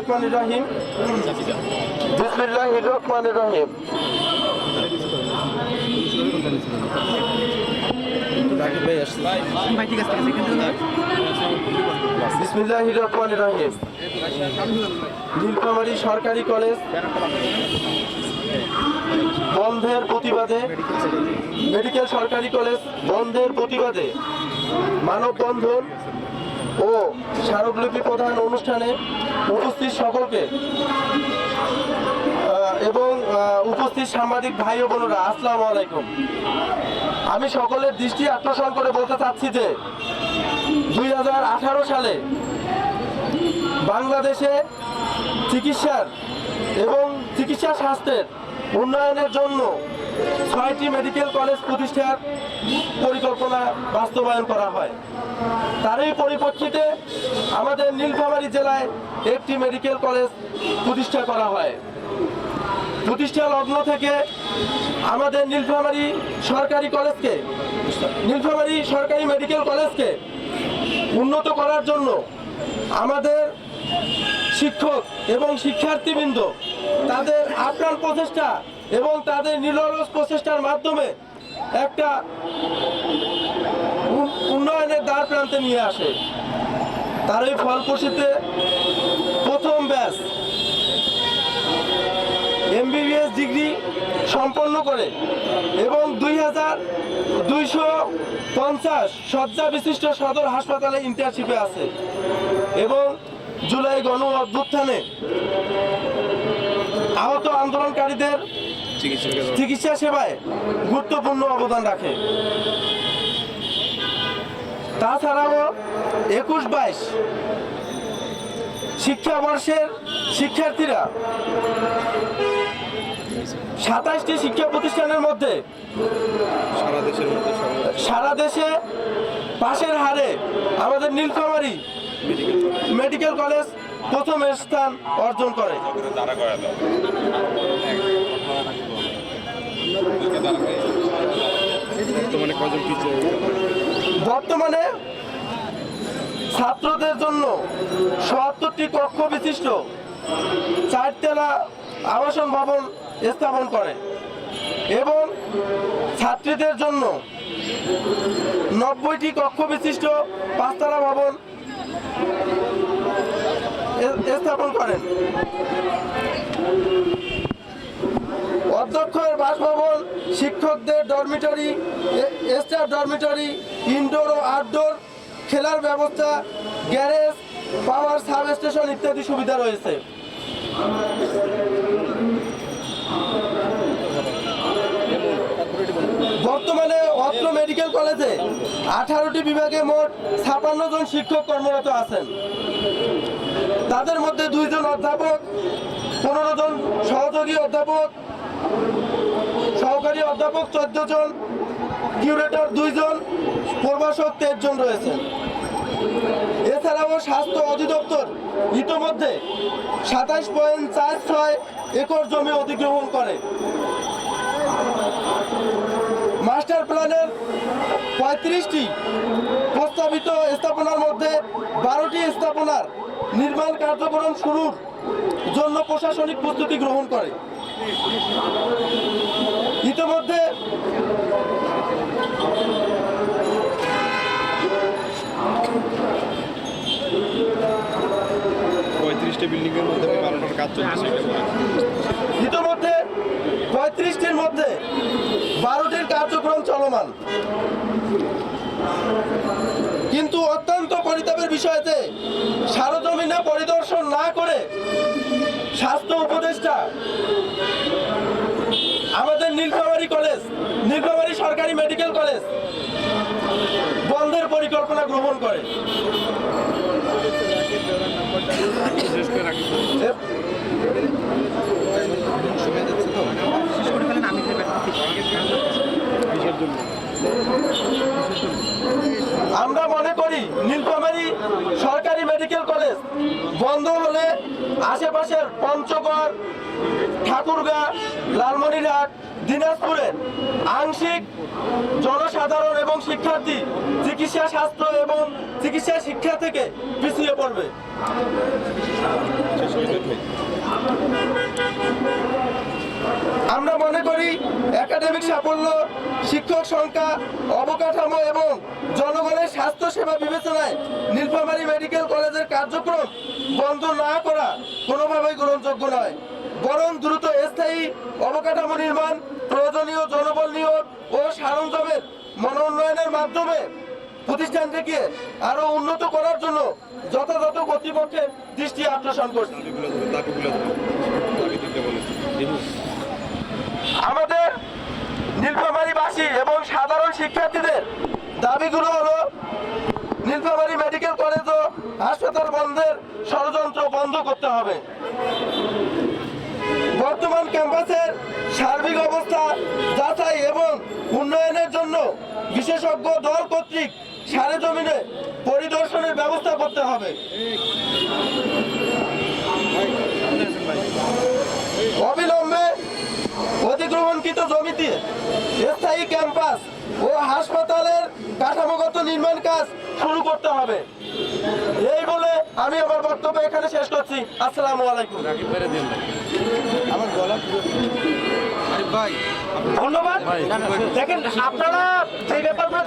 রহমান রহিম। বিসমিল্লাহ রহমান রহিম। বিসমিল্লাহ রহমান রহিম। নীলফামারী সরকারি কলেজ। বন্ধের প্রতিবাদে। মেডিকেল সরকারি কলেজ বন্ধের প্রতিবাদে। মানববন্ধন। ও স্মারকলিপি প্রধান অনুষ্ঠানে উপস্থিত সকলকে। এবং উপস্থিত সাংবাদিক ভাই ও বোনেরা, আসসালামু আলাইকুম। আমি সকলের দৃষ্টি আকর্ষণ করে বলতে চাচ্ছি যে, দুই হাজার আঠারো সালে বাংলাদেশে চিকিৎসার এবং চিকিৎসা স্বাস্থ্যের উন্নয়নের জন্য ছয়টি মেডিকেল কলেজ প্রতিষ্ঠার পরিকল্পনা বাস্তবায়ন করা হয়। তারই পরিপ্রেক্ষিতে আমাদের নীলফামারী জেলায় একটি মেডিকেল কলেজ প্রতিষ্ঠা করা হয়। প্রতিষ্ঠা লগ্ন থেকে আমাদের নীলফামারী সরকারি কলেজকে, নীলফামারী সরকারি মেডিকেল কলেজকে উন্নত করার জন্য আমাদের শিক্ষক এবং শিক্ষার্থীবৃন্দ তাদের আপ্রাণ প্রচেষ্টা এবং তাদের নিরলস প্রচেষ্টার মাধ্যমে একটা উন্নয়নের দ্বার প্রান্তে নিয়ে আসে। তার তারই ফলপ্রসূতে প্রথম ব্যাচ এমবিবিএস ডিগ্রি সম্পন্ন করে এবং দুই হাজার দুইশো পঞ্চাশ শয্যা বিশিষ্ট সদর হাসপাতালে ইন্টার্নশিপে আছে এবং জুলাই গণ অভ্যুত্থানে আহত আন্দোলনকারীদের চিকিৎসা সেবায় গুরুত্বপূর্ণ অবদান রাখে। তাছাড়াও একুশ বাইশ শিক্ষাবর্ষের শিক্ষার্থীরা সাতাশটি শিক্ষা প্রতিষ্ঠানের মধ্যে সারা দেশে পাশের হারে আমাদের নীলফামারী মেডিকেল কলেজ প্রথম স্থান অর্জন করে। বর্তমানে কজন টিচার বর্তমানে ছাত্রদের জন্য সত্তরটি কক্ষ বিশিষ্ট চারতলা আবাসন ভবন স্থাপন করে এবং ছাত্রীদের জন্য নব্বইটি কক্ষ বিশিষ্ট পাঁচতলা ভবন স্থাপন করেন। অধ্যক্ষের বাসভবন, শিক্ষকদের ডরমিটরি স্টাফ ডরমিটরি ইনডোর ও আউটডোর খেলার ব্যবস্থা গ্যারেজ পাওয়ার সাব স্টেশন ইত্যাদি সুবিধা রয়েছে। বর্তমানে অত্র মেডিকেল কলেজে আঠারোটি বিভাগে মোট ছাপান্ন জন শিক্ষক কর্মরত আছেন। তাদের মধ্যে দুইজন অধ্যাপক, পনেরো জন সহযোগী অধ্যাপক সহকারী অধ্যাপক চোদ্দ জন, কিউরেটর দুইজন প্রভাষক তেইশ জন রয়েছেন এছাড়াও স্বাস্থ্য অধিদপ্তর ইতোমধ্যে সাতাশ পয়েন্ট চার ছয় একর জমি অধিগ্রহণ করে। মাস্টার প্ল্যানের পঁয়ত্রিশটি প্রস্তাবিত স্থাপনার মধ্যে বারোটি স্থাপনার নির্মাণ কার্যক্রম শুরুর জন্য প্রশাসনিক প্রস্তুতি গ্রহণ করে। ইতিমধ্যে পঁয়ত্রিশটা বিল্ডিং এর মধ্যে বারোটার কাজ চলছে ইতিমধ্যে পঁয়ত্রিশটির মধ্যে বারোটির কার্যক্রম চলমান। কিন্তু অত্যন্ত পরিতাপের বিষয় যে সারজমিনে পরিদর্শন না করে স্বাস্থ্য উপদেষ্টা আমাদের নীলফামারী কলেজ, নীলফামারী সরকারি মেডিকেল কলেজ বন্ধের পরিকল্পনা গ্রহণ করে। আমরা মনে করি নীলফামারী সরকারি মেডিকেল কলেজ বন্ধ হলে আশেপাশের পঞ্চগড় ঠাকুরগাঁ, লালমনিরহাট দিনাজপুরের আংশিক জনসাধারণ এবং শিক্ষার্থী চিকিৎসা স্বাস্থ্য এবং চিকিৎসা শিক্ষা থেকে পিছিয়ে পড়বে। আমরা মনে করি একাডেমিক সাফল্য, শিক্ষক সংখ্যা, অবকাঠামো এবং জনগণের স্বাস্থ্য সেবা বিবেচনায় নীলফামারী মেডিকেল কলেজের কার্যক্রম বন্ধ না করা কোনোভাবেই গ্রহণযোগ্য নয়। বরং দ্রুত স্থায়ী অবকাঠামো নির্মাণ, প্রয়োজনীয় জনবল নিয়োগ ও সরঞ্জামের মনোন্নয়নের মাধ্যমে প্রতিষ্ঠানটিকে আরও উন্নত করার জন্য যথাযথ কর্তৃপক্ষের দৃষ্টি আকর্ষণ করছি। আমাদের নীলফামারীবাসী এবং সাধারণ শিক্ষার্থীদের দাবিগুলো হলো, নীলফামারী মেডিকেল কলেজ ও হাসপাতাল বন্ধের ষড়যন্ত্র বন্ধ করতে হবে। বর্তমান ক্যাম্পাসের সার্বিক অবস্থা, যাচাই এবং উন্নয়নের জন্য বিশেষজ্ঞ দল কর্তৃক সারে জমিনে পরিদর্শনের ব্যবস্থা করতে হবে। অবিলম্বে অধিগ্রহণকৃত জমিতে স্থায়ী ক্যাম্পাস ও হাসপাতালের কাঠামোগত নির্মাণ কাজ শুরু করতে হবে। আমি আমার বক্তব্য এখানে শেষ করছি। আসসালামু আলাইকুম। আমার গলা ধন্যবাদ। দেখেন আপনারা যে ব্যাপারগুলো